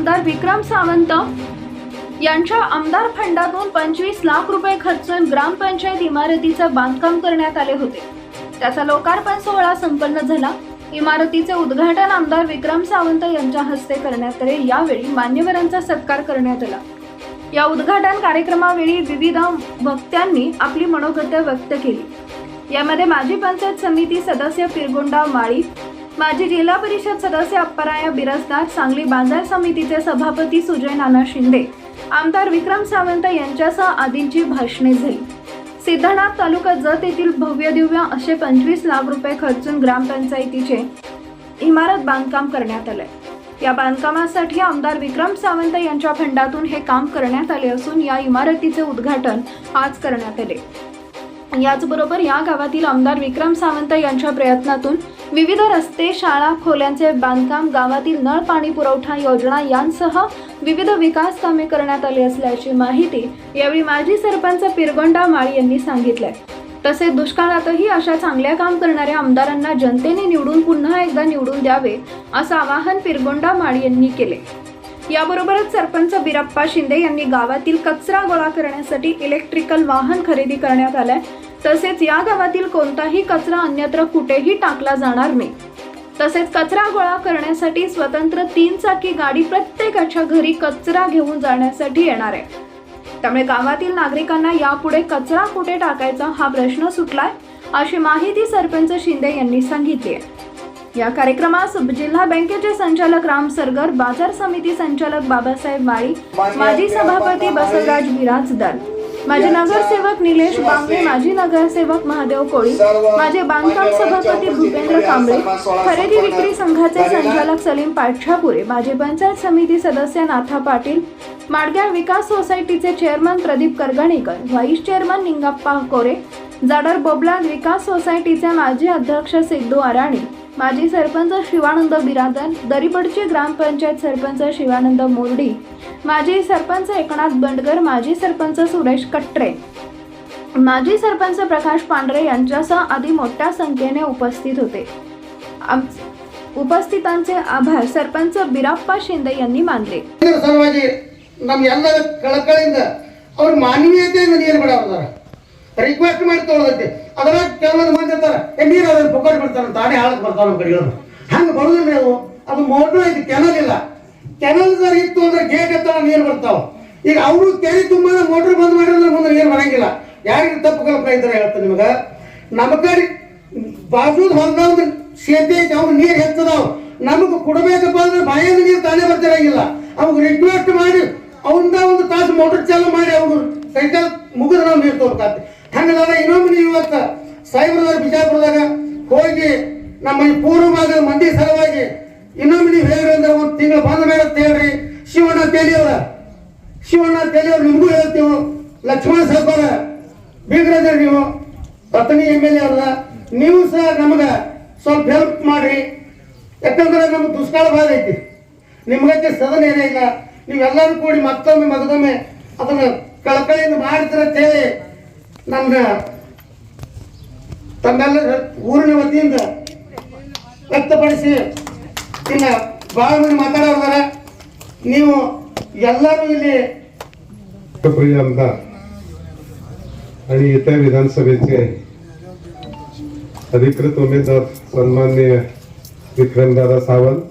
आमदार विक्रम सावंत यांच्या आमदार फंडातून पंचवीस लाख रुपये खर्चून ग्रामपंचायत इमारतीचं बांधकाम करण्यात आले होते. त्याचा लोकार्पण सोहळा संपन्न झाला. इमारतीचे उद्घाटन आमदार विक्रम सावंत यांच्या हस्ते करण्यात आले. यावेळी मान्यवरांचा सत्कार करण्यात आला. या उद्घाटन कार्यक्रमावेळी विविध वक्त्यांनी आपली मनोगत व्यक्त केली. यामध्ये माजी पंचायत समिती सदस्य पिरगुंडा माळी माजी जिल्हा परिषद सदस्य अप्पराया बिरजदार सांगली बाजार समितीचे सभापती सुजय नाना शिंदे आमदार विक्रम सावंत यांच्यासह आदींची भाषणे झाली. सिद्धनाथ तालुका जत येथील भव्य दिव्य असे पंचवीस लाख रुपये खर्चून ग्रामपंचायतीचे इमारत बांधकाम करण्यात आले या बांधकामासाठी आमदार विक्रम सावंत यांच्या फंडातून हे काम करण्यात आले असून या इमारतीचे उद्घाटन आज करण्यात आले. याचबरोबर या गावातील आमदार विक्रम सावंत यांच्या प्रयत्नातून विविध रस्ते शाळा खोल्यांचे बांधकाम गावातील नळ पाणी पुरवठा योजना यांसह विविध विकास कामे करण्यात आली असल्याची माहिती यावेळी माजी सरपंच पिरगोंडा माळी यांनी सांगितलंय. तसेच दुष्काळातही अशा चांगल्या काम करणाऱ्या आमदारांना जनतेने निवडून पुन्हा एकदा निवडून द्यावे असं आवाहन पिरगोंडा माळी यांनी केले. याबरोबरच सरपंच बिरप्पा शिंदे यांनी गावातील कचरा गोळा करण्यासाठी इलेक्ट्रिकल वाहन खरेदी करण्यात आलंय. तसेच या गावातील कोणताही कचरा अन्यत्र कुठेही टाकला जाणार नाही. तसेच कचरा गोळा करण्यासाठी स्वतंत्र तीन चाकी गाडी प्रत्येकाच्या घरी कचरा घेऊन जाण्यासाठी येणार आहे. त्यामुळे गावातील नागरिकांना यापुढे कचरा कुठे टाकायचा हा प्रश्न सुटलाय अशी माहिती सरपंच शिंदे यांनी सांगितली आहे. या कार्यक्रमास जिल्हा बँकेचे संचालक राम सरगर बाजार समिती संचालक बाबासाहेब माळी माजी सभापती बसवराज बिराजदार माझे नगरसेवक निलेश बांगडे माजी नगरसेवक महादेव कोळी माझे बांधकाम सभापती भूपेंद्र कांबळे खरेदी विक्री संघाचे संचालक सलीम पाठशापुरे माझे पंचायत समिती सदस्य नाथा पाटील माडग्याळ विकास सोसायटीचे chairman Pradeep Karganekar vice chairman Ningappa Kore Jadar Bobalad विकास सोसायटीचे माजी अध्यक्ष सिद्धू आराणी माजी सरपंच शिवानंद बिरादर दरीपडचे ग्रामपंचायत सरपंच शिवानंद मोर्डी माजी सरपंच एकनाथ बंडगर माजी सरपंच सुरेश कट्रे माजी सरपंच प्रकाश पांढरे यांच्यासह आदी मोठ्या संख्येने उपस्थित होते आम- उपस्थितांचे आभार सरपंच बिराप्पा शिंदे यांनी मानले ಇದರ ಸಲುವಾಗಿ ನಮ್ ಎಲ್ಲರ ಕಳಕಳಿಯಿಂದ ಅವ್ರ ಮಾನವೀಯತೆಯಿಂದ ನೀರು ಬಿಡೋದಾರ ರಿಕ್ವೆಸ್ಟ್ ಮಾಡಿ ತೊಗೊಳದೈತಿ ಅದ್ರಾಗ ಕೆಲವೊಂದು ಮಂದಿ ಅಂತಾರ ಏ ನೀರು ಅದ್ರ ಪುಕ್ಕಟ್ ಬಿಡ್ತಾರ ತಾನೇ ಹಾಳಕ್ ಬರ್ತಾವ ನಮ್ಮ ಕಡೆ ಹಂಗೆ ಬರೋದಿಲ್ಲ ನೀವು. ಅದು ಮೋಟ್ರ್ ಐತಿ ಕೆನಲ್ ಇಲ್ಲ. ಕೆನಲ್ ಇತ್ತು ಅಂದ್ರೆ ಗೇಟ್ ಎತ್ತ ನೀರು ಬರ್ತಾವ. ಈಗ ಅವರು ಕೆರೆ ತುಂಬ ಮೋಟ್ರ್ ಬಂದ್ ಮಾಡಿದ್ರೆ ಮುಂದೆ ನೀರು ಬರಂಗಿಲ್ಲ. ಯಾರಿಗೆ ತಪ್ಪು ಕಲ್ಪನೆ ಇದ್ರೆ ಹೇಳ್ತಾರೆ ನಿಮಗೆ. ನಮ್ಮ ಕಡೆ ಬಾಜೂದ್ ಹೊಲ್ದವ್ದು ಸೇತಿ ಐತಿ ಅವ್ನು ನೀರು ಹೆಚ್ಚದಾವ್. ನಮಗೆ ಕೊಡಬೇಕಪ್ಪ ಅಂದ್ರೆ ಬಾಯಿಂದ ನೀರು ತಾನೇ ಬರ್ತಿರಂಗಿಲ್ಲ. ಅವಾಗ ರಿಕ್ವೆಸ್ಟ್ ಮಾಡಿ ಅವನ್ನ ಒಂದು ತಾಸು ಮೋಟರ್ ಚಾಲು ಮಾಡಿ, ಅವ್ರು ಸೈಕಲ್ ಮುಗಿದ್ರೆ ನಾವು ನೀರು ತಗೋಬೇಕಾಗ್ತದೆ ಹಂಗದ ಇನ್ನೊಮ್ಮೆ ಮನೆ ಇವತ್ತು ಸಾಯಿಬ್ರದಾಗ ಬಿಜಾಪುರದಾಗ ಹೋಗಿ ನಮ್ಮ ಈ ಪೂರ್ವ ಭಾಗದ ಮಂದಿ ಸಲುವಾಗಿ ಇನ್ನೊಮ್ಮೆ ನೀವು ಹೇಳ್ರಿ ಅಂದ್ರೆ ಒಂದು ತಿಂಗಳು ಬಂದ ಮೇಲೆ ಅಂತ ಹೇಳ್ರಿ. ಶಿವಣ್ಣ ತೇಲಿಯವ್ರ ಶಿವಣ್ಣ ತೇಲಿಯವ್ರು ನಿಮಗೂ ಹೇಳ್ತೀವಿ. ಲಕ್ಷ್ಮಣ ಸಾಕೋರ ಬೀಗ್ರದ್ರಿ ನೀವು. ಪತ್ನಿ ಎಂ ಎಲ್ ಎ ಅವ್ರದ ನೀವು ಸಹ ನಮಗೆ ಸ್ವಲ್ಪ ಹೆಲ್ಪ್ ಮಾಡ್ರಿ. ಯಾಕಂದ್ರೆ ನಮ್ಗೆ ದುಷ್ಕಾಲ ಭಾಗ ಐತಿ. ನಿಮ್ಗತ್ತೆ ಸದನ ಏನೇ ಇಲ್ಲ. ನೀವೆಲ್ಲರೂ ಕೂಡಿ ಮತ್ತೊಮ್ಮೆ ಮಗದೊಮ್ಮೆ ಅದನ್ನು ಕಳಕಳಿಯಿಂದ ಮಾಡ್ತೀರ ಅಂತ ಹೇಳಿ ನನ್ನ ತಮ್ಮೆಲ್ಲರ ಊರಿನ ವತಿಯಿಂದ ವ್ಯಕ್ತಪಡಿಸಿ ಇನ್ನ ಬಹಳ ಮಂದಿ ಮಾತಾಡೋದಾರ ನೀವು ಎಲ್ಲರೂ ಇಲ್ಲಿ लोकप्रिय आमदार आणि येत्या विधानसभेचे अधिकृत उमेदवार सन्मान्य विक्रमदादा सावंत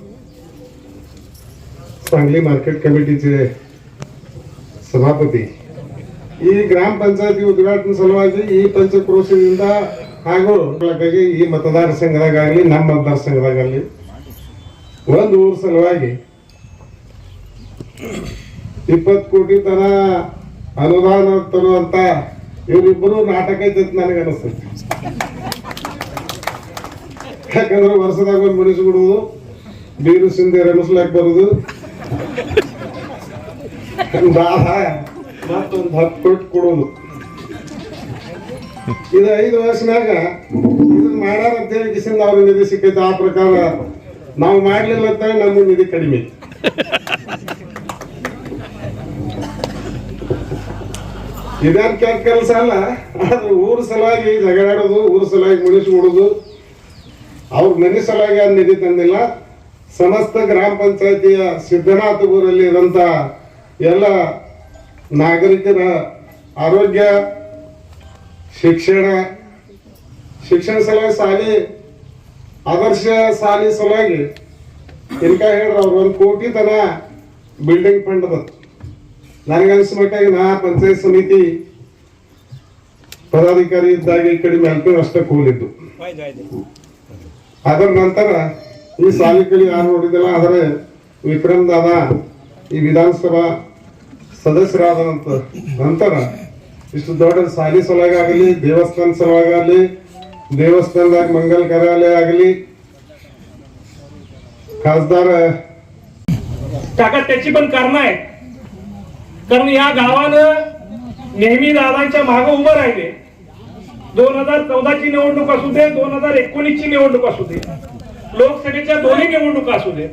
सांगली मार्केट कमिटीचे ಸಭಾಪತಿ ಈ ಗ್ರಾಮ ಪಂಚಾಯತಿ ಉದ್ಘಾಟನೆ ಸಲುವಾಗಿ ಈ ಪಂಚಕ್ರೋಶದಿಂದ ಹಾಗೂ ಈ ಮತದಾರ ಸಂಘದಾಗಲಿ ನಮ್ಮ ಮತದಾರ ಸಂಘದಾಗಲಿ ಒಂದು ಊರ ಸಲುವಾಗಿ ಇಪ್ಪತ್ತು ಕೋಟಿ ತನ ಅನುದಾನ ತರುವಂತ ಇವರಿಬ್ಬರು ನಾಟಕ ಐತಂತ ನನಗೆ ಅನಿಸ್ತೈತಿ ಯಾಕಂದ್ರೆ ವರ್ಷದಾಗ ಒಂದು ಮುನಿಸ್ಬಿಡುದು ಬೀರು ಸಿಂಧಿ ರಮಿಸ್ಲಾಕ್ ಬರುದು ಮತ್ತೊಂದು ಹತ್ತು ಕೊಟ್ಟು ಕೊಡೋದು. ಇದು ಐದು ವರ್ಷನಾಗ ಇದನ್ನ ಮಾಡಾರ ಅಂತ ಹೇಳಿ ಕಿಸಿಂದ ಅವ್ರ ನಿಧಿ ಸಿಕ್ಕೈತೆ, ಆ ಪ್ರಕಾರ ನಾವು ಮಾಡ್ಲಿಲ್ಲ ಅಂತ ನಮ್ಮ ನಿಧಿ ಕಡಿಮೆ. ಇದೇನ್ ಕೆಲಸ ಅಲ್ಲ ಆದ್ರೆ ಊರ ಸಲುವಾಗಿ ಜಗಳಾಡೋದು, ಊರ ಸಲುವಾಗಿ ಮುನಿಸ್ಬಿಡೋದು ಅವ್ರ ಮನೆ ಸಲುವಾಗಿ ಅದ್ ನಿಧಿ ತಂದಿಲ್ಲ. ಸಮಸ್ತ ಗ್ರಾಮ ಪಂಚಾಯತಿಯ ಸಿದ್ದನಾಥಪುರಲ್ಲಿ ಇರುವಂತ ಎಲ್ಲ ನಾಗರಿಕರ ಆರೋಗ್ಯ, ಶಿಕ್ಷಣ ಶಿಕ್ಷಣ ಸಲುವಾಗಿ ಸಾಲಿ, ಆದರ್ಶ ಸಾಲಿ ಸಲುವಾಗಿ ಇನ್ಕ ಹೇಳ್ರಿ ಅವ್ರ? ಒಂದು ಕೋಟಿ ತನ ಬಿಲ್ಡಿಂಗ್ ಫಂಡ್ ಅದ. ಮಟ್ಟಿಗೆ ನಾ ಪಂಚಾಯತ್ ಸಮಿತಿ ಪದಾಧಿಕಾರಿ ಇದ್ದಾಗ ಈ ಕಡೆ ಮೆಲ್ಪಿನ ಅಷ್ಟೇ ಕೂಲಿದ್ದು ಅದರ ನಂತರ ಈ ಸಾಲಿ ಕಡೆ ಯಾರು ನೋಡಿದಿಲ್ಲ, ಆದರೆ ವಿಕ್ರಮ್ ದಾದ ಈ ವಿಧಾನಸಭಾ ಸದಸ್ಯರಾದ ನಂತ- ನಂತರ ಇಷ್ಟು ದೊಡ್ಡ ಸಾಲಿ ಸಲುವಾಗಿ ಆಗಲಿ ದೇವಸ್ಥಾನ ಸಲುವಾಗಿ ಆಗಲಿ ದೇವಸ್ಥಾನದಾಗ ಮಂಗಲ್ ಕಾರ್ಯಾಲಯ ಆಗಲಿ खासदार काका त्याची पण कारण आहे कारण या गावानं नेहमी दादांच्या मागे उभं राहिले दोन हजार चौदाची निवडणूक असू दे दोन हजार एकोणीसची निवडणूक असू दे लोकसभेच्या दोन्ही निवडणुका असू दे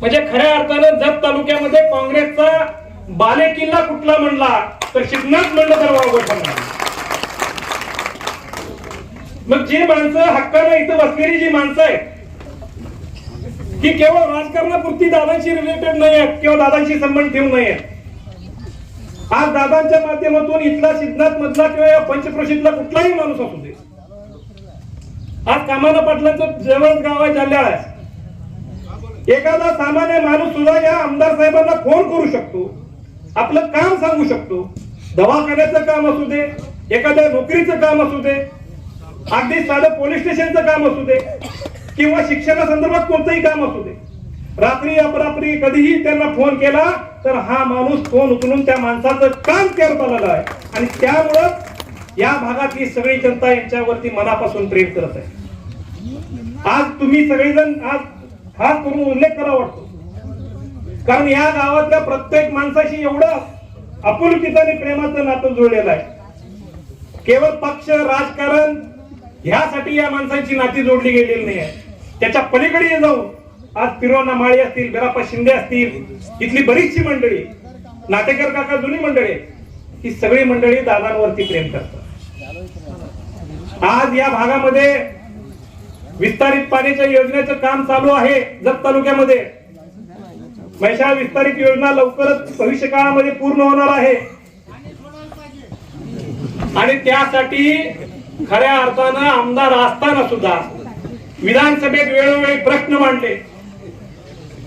म्हणजे खऱ्या अर्थानं जत तालुक्यामध्ये काँग्रेसचा बाले किल्ला कुठला म्हणला तर शिकनाथ म्हणलं तर वावगं ठरणार मग जी माणसं हक्कानं इथं बसलेली जी माणसं आहेत की केवळ राजकारणापुरती दादांशी रिलेटेड नाही आहेत किंवा दादांशी संबंध ठेवून नाही आहेत. आज दादांच्या माध्यमातून इथला सिद्धनाथ मधला किंवा या पंचक्रोशीतला कुठलाही माणूस असू दे. आज कामाना पाटलांचं जवळ गाव आहे आहे. एखादा सामान्य माणूस सुद्धा या आमदार साहेबांना फोन करू शकतो. आपलं काम सांगू शकतो. दवाखान्याचं काम असू दे एखाद्या नोकरीचं काम असू दे अगदी साधं पोलीस स्टेशनचं काम असू दे किंवा शिक्षणासंदर्भात कोणतंही काम असू दे. रात्री अपरात्री कधीही त्यांना फोन केला तर हा माणूस फोन उचलून त्या माणसाचं काम करत आलेलं आहे. आणि त्यामुळं या भागातली सगळी जनता यांच्यावरती मनापासून प्रेम करत आहे. आज तुम्ही सगळेजण आज खास करून उल्लेख करावा वाटतो. कारण या गावातल्या प्रत्येक माणसाशी एवढं आपुलकीचं आणि प्रेमाचं नातं जुळलेलं आहे. केवळ पक्ष राजकारण ह्यासाठी या माणसांची नाती जोडली गेलेली नाही आहे त्याच्या पलीकडे जाऊन आज पिरोना माळी असतील बिराप्पा शिंदे असतील इथली बरीचशी मंडळी नाटेकर काका जुनी मंडळी ही सगळी मंडळी दादांवरती प्रेम करतात. आज या भागामध्ये विस्तारित पाण्याच्या योजनेचं काम चालू आहे जत तालुक्यामध्ये. मैशाळ विस्तारित योजना लवकरच भविष्य काळामध्ये पूर्ण होणार आहे. आणि त्यासाठी खऱ्या अर्थानं आमदार असताना सुद्धा विधानसभेत वेळोवेळी प्रश्न मांडले.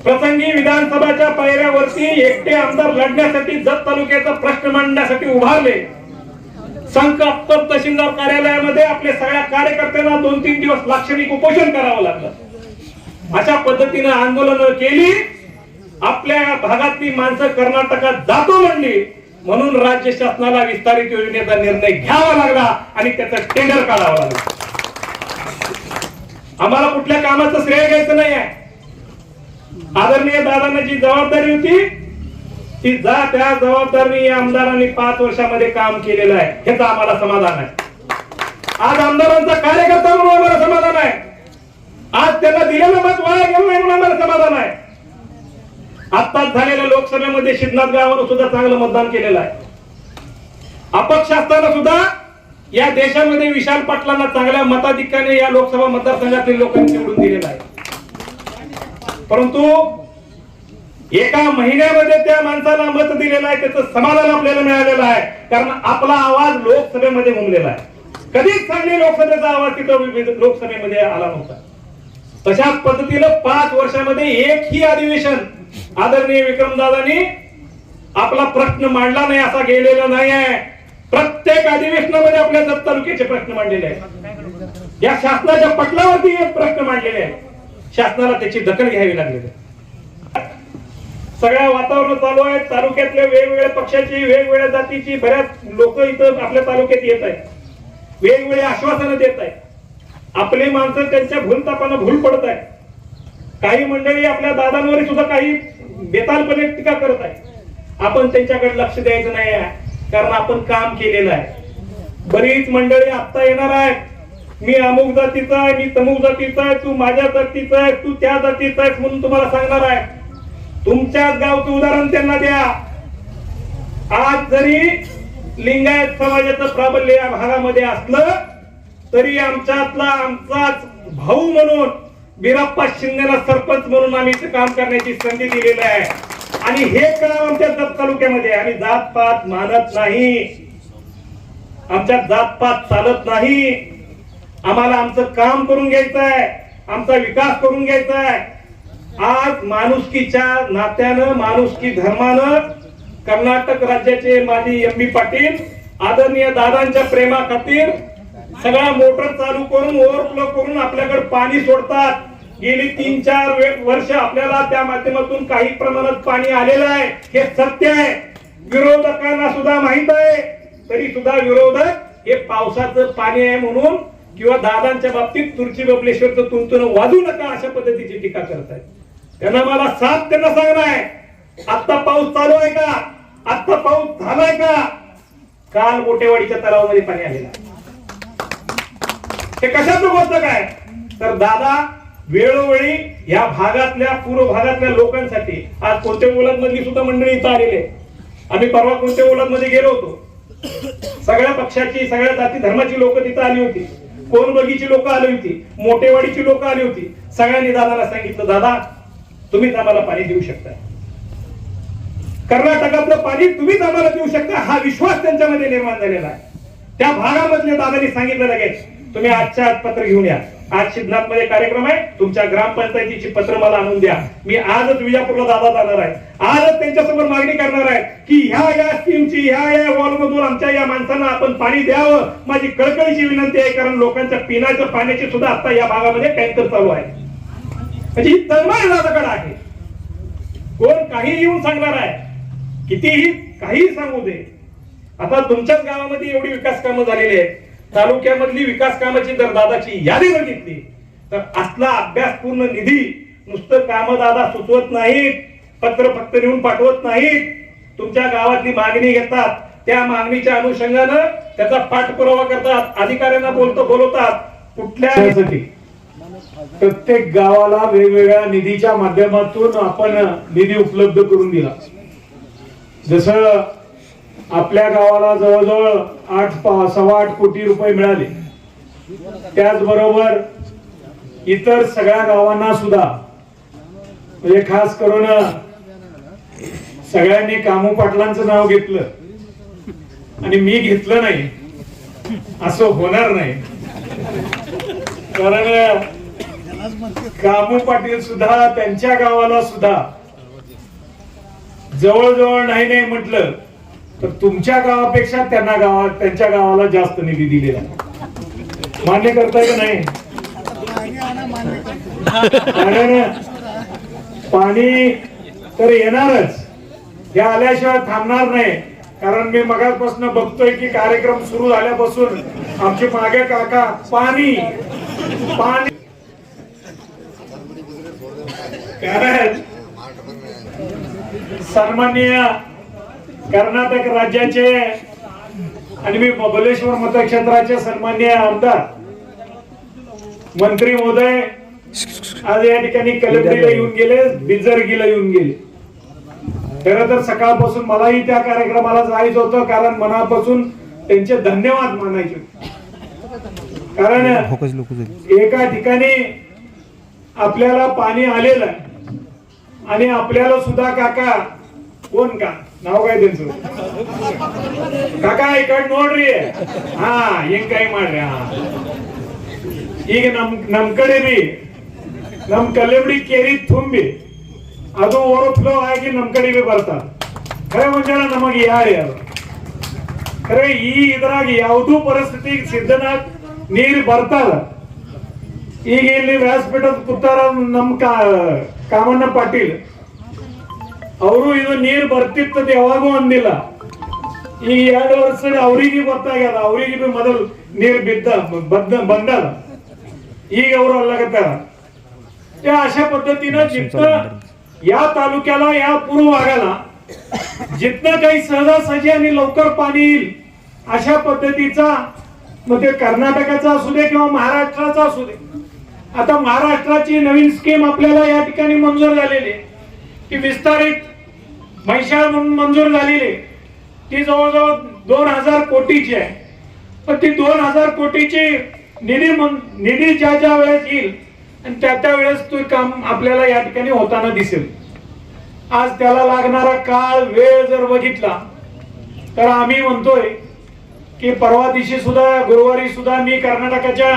प्रसंगी विधानसभाच्या पायऱ्यावरती एकटे आमदार लढण्यासाठी जत तालुक्याचा प्रश्न मांडण्यासाठी उभारले. संघ अप्पर तहसीलदार कार्यालयामध्ये आपल्या सगळ्या कार्यकर्त्यांना दोन तीन दिवस लाक्षणिक उपोषण करावं लागलं. अशा पद्धतीनं आंदोलन केली. आपल्या भागातली माणसं कर्नाटकात जातो म्हणली म्हणून राज्य शासनाला विस्तारित योजनेचा निर्णय घ्यावा लागला आणि त्याचा टेंडर काढावा लागला. आम्हाला कुठल्या कामाचं श्रेय घ्यायचं नाही आहे आदरणीय दादांना जी जबाबदारी होती ती जा त्या जबाबदारी या आमदारांनी पाच वर्षामध्ये काम केलेलं आहे. ह्याचं आम्हाला समाधान आहे. आज आमदारांचा कार्यकर्ता म्हणून आम्हाला समाधान आहे. आज त्यांना दिलेलं मत वाया गेलं नाही म्हणून आम्हाला समाधान आहे. आत्ताच झालेल्या लोकसभेमध्ये शिवनाथ सुद्धा चांगलं मतदान केलेलं आहे. अपक्ष असताना सुद्धा या देशामध्ये विशाल पाटलांना चांगल्या मताधिक्याने या लोकसभा मतदारसंघातील लोकांनी निवडून दिलेलं आहे. परंतु एका महिन्यामध्ये त्या माणसाला मत दिलेलं आहे त्याचं समाधान आपल्याला मिळालेलं आहे कारण आपला आवाज लोकसभेमध्ये घुमलेला आहे. कधीच चांगली लोकसभेचा आवाज तिथं लोकसभेमध्ये आला नव्हता. तशाच पद्धतीनं पाच वर्षामध्ये एकही अधिवेशन आदरणीय विक्रमदादानी आपला प्रश्न मांडला नाही असा गेलेला नाही आहे प्रत्येक अधिवेशनामध्ये आपल्या दत्त तालुक्याचे प्रश्न मांडलेले आहेत. या शासनाच्या पटलावरती प्रश्न मांडलेले आहेत. शासनाला त्याची दखल घ्यावी लागलेली आहे. सगळ्या वातावरण चालू आहे तालुक्यातल्या वेगवेगळ्या पक्षाची वेगवेगळ्या जातीची बऱ्याच लोक इथं आपल्या तालुक्यात येत आहेत. वेगवेगळे आश्वासनं देत आहेत. आपली माणसं त्यांच्या भूलतापानं भूल पडत आहे काही मंडळी आपल्या दादांवर सुद्धा काही बेतालपणे टीका करत आहे आपण त्यांच्याकडे लक्ष द्यायचं नाही आहे कारण आपण काम केलेलं आहे. बरीच मंडळी आता येणार आहेत. मी अमुक जातीचा आहे मी तमुक जातीचा आहे तू माझ्या जातीचा आहे तू त्या जातीचा आहे म्हणून तुम्हाला सांगणार आहे. तुमच्याच गावचं उदाहरण त्यांना द्या. आज जरी लिंगायत समाजाचं प्राबल्य या भागामध्ये असलं तरी आमच्यातला आमचाच भाऊ म्हणून बिराप्पा शिंदेला सरपंच म्हणून आम्ही इथं काम करण्याची संधी दिलेली आहे. आणि हे काम आमच्या जत तालुक्यामध्ये आम्ही जात पात मानत नाही. आमच्या जातपात चालत नाही. आम्हाला आमचं काम करून घ्यायचं आहे. आमचा विकास करून घ्यायचा आहे. आज माणुसकीच्या नात्यानं माणुसकी धर्मानं कर्नाटक राज्याचे माजी एम. बी. पाटील आदरणीय दादांच्या प्रेमा खातीर सगळा मोटर चालू करून ओव्हरफ्लो करून आपल्याकडे पाणी सोडतात. गेली तीन चार वर्ष आपल्याला त्या माध्यमातून काही प्रमाणात पाणी आलेलं आहे. हे सत्य आहे. विरोधकांना सुद्धा माहीत आहे. तरी सुद्धा विरोधक हे पावसाचं पाणी आहे म्हणून किंवा दादांच्या बाबतीत तुर्ची बबलेश्वरचं तुंतून वाजू नका अशा पद्धतीची टीका करतायत त्यांना मला साथ त्यांना सांगणार आहे. आत्ता पाऊस चालू आहे का? आत्ता पाऊस झालाय का? काल मोठेवाडीच्या तलावामध्ये पाणी आलेलं आहे. हे कशाचं गोष्ट काय? तर दादा वेळोवेळी या भागातल्या पूर्व भागातल्या लोकांसाठी आज कोणत्या मुलांमधली सुद्धा मंडळी इथं आलेली आहे? आम्ही परवा कोणत्या मुलांमध्ये मध्ये गेलो होतो? सगळ्या पक्षाची सगळ्या जाती धर्माची लोक तिथं आली होती. कोण बगीची लोक आली होती. मोठेवाडीची लोक आली होती. सगळ्यांनी दादाला सांगितलं दादा तुम्हीच आम्हाला पाणी देऊ शकता. कर्नाटकातलं पाणी तुम्हीच आम्हाला देऊ शकता हा विश्वास त्यांच्यामध्ये निर्माण झालेला आहे. त्या भागामधल्या दादानी सांगितलं लगेच तुम्ही आजच्या आज पत्र घेऊन या. आज शिबनाथमध्ये कार्यक्रम आहे. तुमच्या ग्रामपंचायतीची पत्र मला आणून द्या. मी आजच विजापूरला दादा जाणार आहे. आजच त्यांच्यासमोर मागणी करणार आहे की ह्या या स्कीमची ह्या या वॉलमधून आमच्या या माणसांना आपण पाणी द्यावं. माझी कळकळीची विनंती आहे कारण लोकांच्या पिण्याच्या पाण्याची सुद्धा आता या भागामध्ये टँकर चालू आहे. म्हणजे ही तन्मय दादाकडे आहे. कोण काही येऊन सांगणार आहे. कितीही काही सांगू दे. आता तुमच्याच गावामध्ये एवढी विकास कामं झालेली आहेत. तालुक्यामधली विकास कामाची जर दादाची यादी बघितली तर असला अभ्यास पूर्ण निधी नुसतं काम दादा सुचवत नाहीत पत्र फक्त नेऊन पाठवत नाहीत तुमच्या गावातली मागणी घेतात त्या मागणीच्या अनुषंगानं त्याचा पाठपुरावा करतात अधिकाऱ्यांना बोलतो बोलवतात कुठल्या प्रत्येक गावाला वेगवेगळ्या निधीच्या माध्यमातून आपण निधी उपलब्ध करून दिला. जसं आपल्या गावाला जवळजवळ आठ सव्वा आठ कोटी रुपये मिळाले. त्याचबरोबर इतर सगळ्या गावांना सुद्धा म्हणजे खास करून सगळ्यांनी कामू पाटलांचं नाव घेतलं. आणि मी घेतलं नाही. असं होणार नाही. कारण कामू पाटील सुद्धा त्यांच्या गावाला सुद्धा जवळजवळ नाही नाही म्हटलं तर तुमच्या गावापेक्षा त्यांना गावात त्यांच्या गावाला जास्त निधी दिलेला मान्य करताय का नाही? पाणी तर येणारच. हे आल्याशिवाय थांबणार नाही. कारण मी मगापासून बघतोय की कार्यक्रम सुरू झाल्यापासून आमचे मागे काका पाणी पाणी. कारण सन्माननीय कर्नाटक राज्याचे आणि मी बबलेश्वर मतक्षेत्राचे सन्माननीय आमदार मंत्री महोदय आज या ठिकाणी कलबडीला येऊन गेले बिजरगीला येऊन गेले. खरं तर सकाळपासून मलाही त्या कार्यक्रमाला जायचं होतं कारण मनापासून त्यांचे धन्यवाद मानायचे. कारण एका ठिकाणी आपल्याला पाणी आलेलं आणि आपल्याला सुद्धा काका कोण का? ನಾವು ಕಾಯ್ತೀನಿ ಸರ್ ನೋಡ್ರಿ. ಹಾ ಹೆಂಗ್ ಕೈ ಮಾಡ್ರಿ ಈಗ ನಮ್ ನಮ್ ಕಡೆ ರೀ, ನಮ್ ಕಲ್ಲಬಿಡಿ ಕೇರಿ ತುಂಬಿ, ಅದು ಓವರ್ ಫ್ಲೋ ಆಗಿ ನಮ್ ಕಡೆಗೆ ಬರ್ತಾರ. ಖರೆ ಮುಂಜಾನೆ ನಮಗೆ ಯಾರು ಯಾರು? ಖರೆ ಈ ಇದ್ರಾಗ ಯಾವುದೂ ಪರಿಸ್ಥಿತಿ ಸಿದ್ಧನಾಗ್ ನೀರು ಬರ್ತಾರ. ಈಗ ಇಲ್ಲಿ ವ್ಯಾಸಪೀಠದ ಕುತ್ತಾರ ನಮ್ ಕಾಮಣ್ಣ ಪಾಟೀಲ್. ಅವರು ಇದು ನೀರು ಬರ್ತಿತ್ತದ ಯಾವಾಗೂ ಅಂದಿಲ್ಲ ಈ ಎರಡು ವರ್ಷ ಅವರಿಗೆ ಗೊತ್ತಾಗ್ಯದ ಅವರಿಗೆ ಬಿ ಮೊದಲು ನೀರು ಬಿದ್ದ ಬದ್ದ ಬಂದದ ಈಗ ಅವರು ಅಲ್ಲಾಗತ್ತಾರ त्या अशा पद्धतीनं जिथनं या तालुक्याला या पूर्व भागाला जिथनं काही सहजासहजी आणि लवकर पाणी येईल अशा पद्धतीचा मग ते कर्नाटकाचा असू दे किंवा महाराष्ट्राचा असू दे आता महाराष्ट्राची नवीन स्कीम आपल्याला या ठिकाणी मंजूर झालेली आहे ती विस्तारित भैशाळ म्हणून मंजूर झालेली आहे. ती जवळजवळ दोन हजार कोटीची आहे. पण ती दोन हजार कोटीची निधी मन- निधी ज्या ज्या वेळेस येईल आणि त्या त्या वेळेस तो काम आपल्याला या ठिकाणी होताना दिसेल. आज त्याला लागणारा काळ वेळ जर बघितला तर आम्ही म्हणतोय की परवा दिवशी सुद्धा गुरुवारी सुद्धा मी कर्नाटकाच्या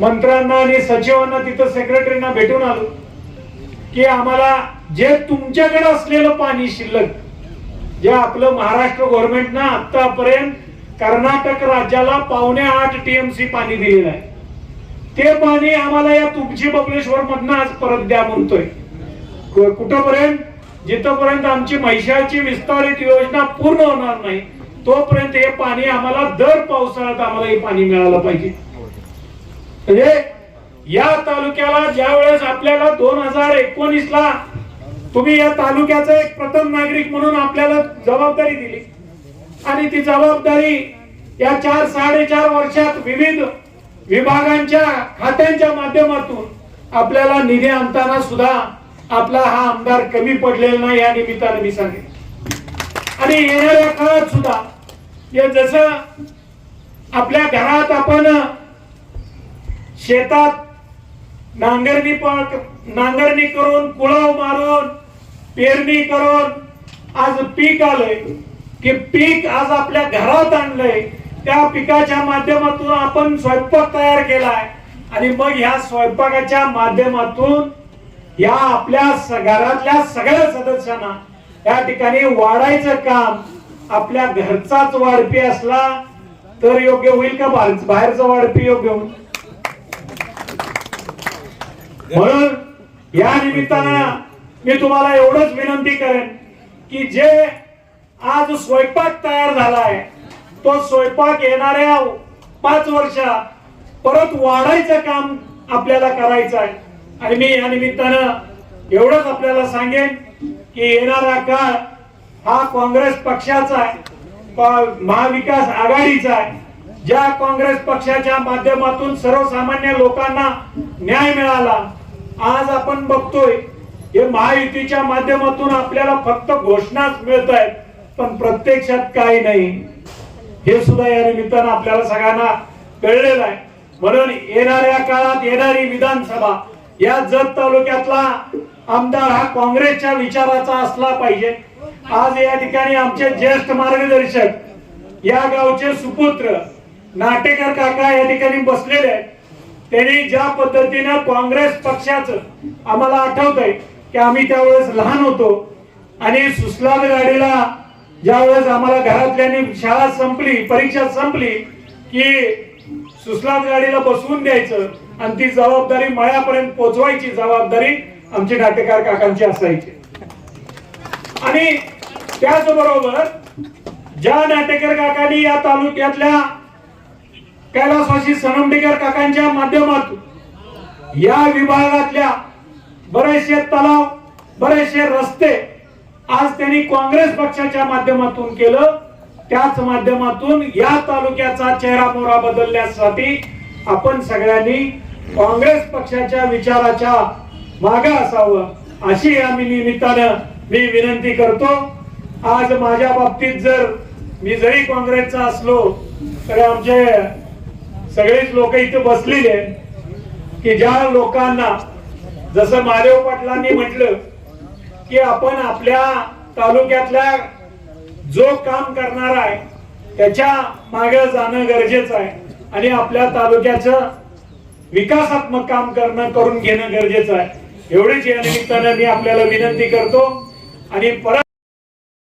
मंत्र्यांना आणि सचिवांना तिथं सेक्रेटरीना भेटून आलो की आम्हाला जे तुमच्याकडे असलेलं पाणी शिल्लक जे आपलं महाराष्ट्र गव्हर्नमेंटनं आतापर्यंत कर्नाटक राज्याला पावणे आठ टीएमसी पाणी दिलेलं आहे. ते पाणी आम्हाला या तुमची बबलेश्वर मधनं आज परत द्या म्हणतोय. कुठपर्यंत कुठंपर्यंत? जिथपर्यंत आमची म्हैशाळची विस्तारित योजना पूर्ण होणार नाही तोपर्यंत हे पाणी आम्हाला दर पावसाळ्यात आम्हाला हे पाणी मिळालं पाहिजे. म्हणजे या तालुक्याला ज्या वेळेस आपल्याला दोन हजार एकोणीस ला तुम्ही या तालुक्याचा एक प्रथम नागरिक म्हणून आपल्याला जबाबदारी दिली. आणि ती जबाबदारी या चार साडेचार वर्षात विविध विभागांच्या खात्यांच्या माध्यमातून आपल्याला निधी आणताना सुद्धा आपला हा आमदार कमी पडलेला नाही या निमित्ताने मी सांगेन. आणि येणाऱ्या काळात सुद्धा हे जसं आपल्या घरात आपण शेतात नांगरणी नांगरणी करून कुळाव मारून पेरणी करून आज पीक आलंय. की पीक आज आपल्या घरात आणलंय. त्या पिकाच्या माध्यमातून आपण स्वयंपाक तयार केलाय. आणि मग ह्या स्वयंपाकाच्या माध्यमातून या आपल्या घरातल्या सगळ्या सदस्यांना या ठिकाणी वाढायचं काम आपल्या घरचाच वाढपी असला तर योग्य होईल का? बाहेर- बाहेरचं वाढपी योग्य होईल? म्हणून या निमित्तानं मी तुम्हाला एवढंच विनंती करेन की जे आज स्वयंपाक तयार झालाय तो स्वयंपाक येणाऱ्या पाच वर्षात परत वाढायचं काम आपल्याला करायचं आहे. आणि मी या निमित्तानं एवढंच आपल्याला सांगेन की येणारा काळ हा काँग्रेस पक्षाचा आहे महाविकास आघाडीचा आहे. ज्या काँग्रेस पक्षाच्या माध्यमातून सर्वसामान्य लोकांना न्याय मिळाला आज आपण बघतोय हे महायुतीच्या माध्यमातून आपल्याला फक्त घोषणाच मिळत आहेत पण प्रत्यक्षात काही नाही. हे सुद्धा या निमित्तानं आपल्याला सगळ्यांना कळलेलं आहे. म्हणून येणाऱ्या काळात येणारी विधानसभा या जत तालुक्यातला आमदार हा काँग्रेसच्या विचाराचा असला पाहिजे. आज या ठिकाणी आमचे ज्येष्ठ मार्गदर्शक या गावचे सुपुत्र नाटेकर काका या ठिकाणी बसलेले आहेत. त्यांनी ज्या पद्धतीनं काँग्रेस पक्षाचं आम्हाला आठवतंय की आम्ही त्यावेळेस लहान होतो आणि सुसलाद गाडीला ज्यावेळेस आम्हाला घरातल्यानी शाळा संपली परीक्षा संपली की सुसलाद गाडीला बसवून द्यायचं आणि ती जबाबदारी मळ्यापर्यंत पोहोचवायची जबाबदारी आमची नाटेकार काकांची असायची. आणि त्याचबरोबर ज्या नाटेकर काकांनी या तालुक्यातल्या कैलासवासी सनमडेकर काकांच्या माध्यमातून या विभागातल्या बरेचसे तलाव बरेचसे रस्ते आज त्यांनी काँग्रेस पक्षाच्या माध्यमातून केलं. त्याच माध्यमातून या तालुक्याचा चेहरा मोहरा बदलण्यासाठी आपण सगळ्यांनी काँग्रेस पक्षाच्या विचाराच्या मागा असावं अशी आम्ही निमित्तानं मी विनंती करतो. आज माझ्या बाबतीत जर मी जरी काँग्रेसचा असलो तरी आमचे सगळेच लोक इथे बसलेले की ज्या लोकांना जसं महादेव पाटलांनी म्हटलं की आपण आपल्या तालुक्यातल्या जो काम करणार आहे त्याच्यामागे जाणं गरजेचं आहे. आणि आपल्या तालुक्याचं विकासात्मक काम करणं करून घेणं गरजेचं आहे. एवढीच या निमित्तानं मी आपल्याला विनंती करतो. आणि परत